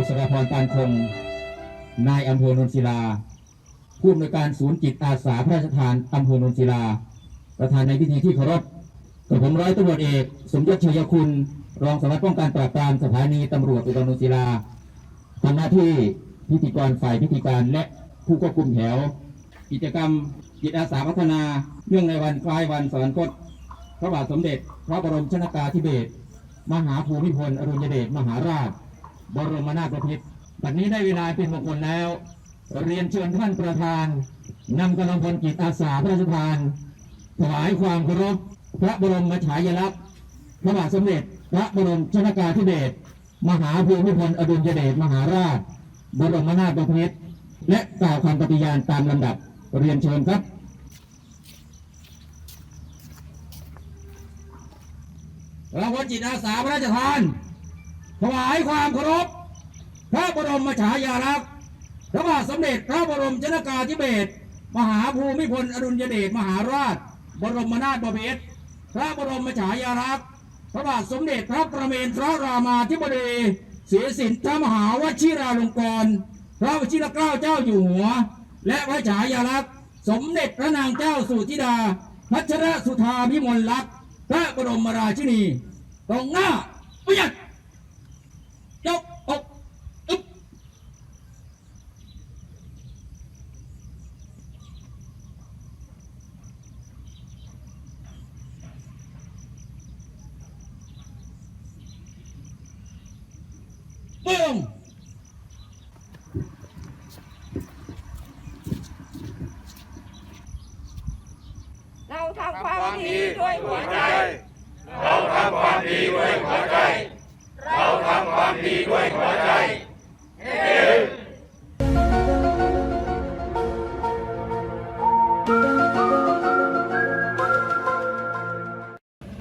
บุษราพรปานคง นายอำเภอโนนศิลา ผู้อำนวยการศูนย์จิตอาสาพระราชทานอำเภอโนนศิลา ประธานในพิธีที่เคารพกับผมร้อยตำรวจเอก สมยศชัยคุณ รองสารวัตรป้องกันปราบปรามสถานีตำรวจอุดรนนศิลาทำหน้าที่พิธีกรฝ่ายพิธีการและผู้ควบคุมแถว กิจกรรมจิตอาสาพัฒนา เนื่องในวันคล้ายวันสวรรคต พระบาทสมเด็จ พระบรมชนากาธิเบศรมหาภูมิพลอดุลยเดชมหาราช บรมนาถบพิตรบัดนี้ได้เวลาเป็นมงคลแล้ว เรียนเชิญท่านประธานนำกำลังพลจิตอาสาพระราชทานถวายความเคารพพระบรมฉายาลักษณ์พระบาทสมเด็จ พระบรมชนากาธิเบศรมหาภูมิพลอดุลยเดชมหาราช บรมนาถบพิตรและกล่าวคำปฏิญาณตามลำดับเรียนเชิญครับรางวัลจิตอาสาพระราชทาน ถวายความเคารพพระบรมฉายาลักษณ์พระบาทสมเด็จพระบรมชนกาธิเบศรมหาภูมิพลอดุลยเดชมหาราช บรมนาถบพิตรพระบรมฉายาลักษณ์พระบาทสมเด็จพระประเมนทรรามาธิบดีศรีสินธมหาวชิราลงกรณ์พระวชิรเกล้าเจ้าอยู่หัว และพระฉายาลักษณ์สมเด็จพระนางเจ้าสุธิดา พัชรสุธาพิมลลักษณ์พระบรมราชินีตรงหน้าประหยัดยกอกอึ๊บ ปึ้งเราทำความดีด้วยหัวใจ เราทำความดีด้วยหัวใจ เราทำความดีด้วยหัวใจ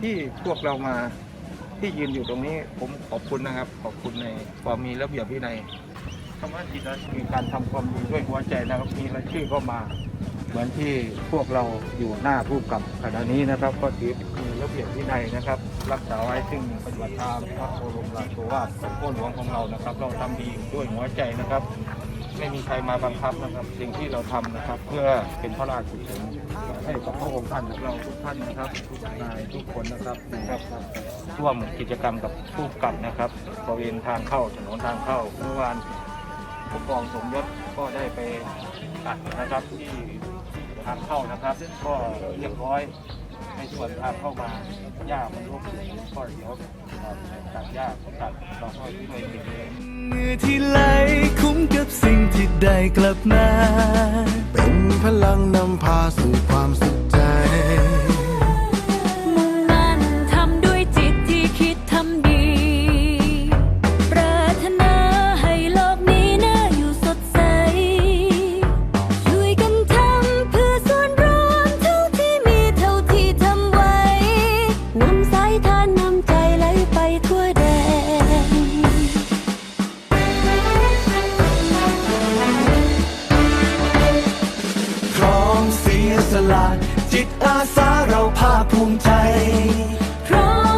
ที่พวกเรามา ที่ยืนอยู่ตรงนี้ผมขอบคุณนะครับ ขอบคุณในความมีระเบียบวินัยคำว่าจิตอาสาคือการทำความดีด้วยหัวใจนะครับ มีรายชื่อก็มา เหมือนที่พวกเราอยู่หน้าผู้กับขณะนี้นะครับ ก็ถือมีระเบียบวินัยนะครับ รักษาไว้ซึ่งปฏิบัติตามพระบรมราโชวาทของพ่อหลวงของเรานะครับ เราทำดีด้วยหัวใจนะครับ ไม่มีใครมาบังคับนะครับ สิ่งที่เราทำนะครับ เพื่อเป็นพระราชกุศลให้กับพระองค์ท่านเราทุกท่านนะครับทุกนายทุกคนนะครับนะครับร่วมกิจกรรมกับผู้กำกับนะครับบริเวณทางเข้าถนนทางเข้าเมื่อวานผู้กองสมยศก็ได้ไปตัดนะครับที่ทางเข้านะครับ ก็เรียบร้อย ในส่วนทางเข้ามาหญ้ามันรกอยู่ก็เดี๋ยวตัดหญ้าตัดเราก็ช่วยเกันมือที่ไหลคุ้มกับสิ่งที่ได้กลับมา ยสละ จิตอาสาเราภาคภูมิใจ เพราะ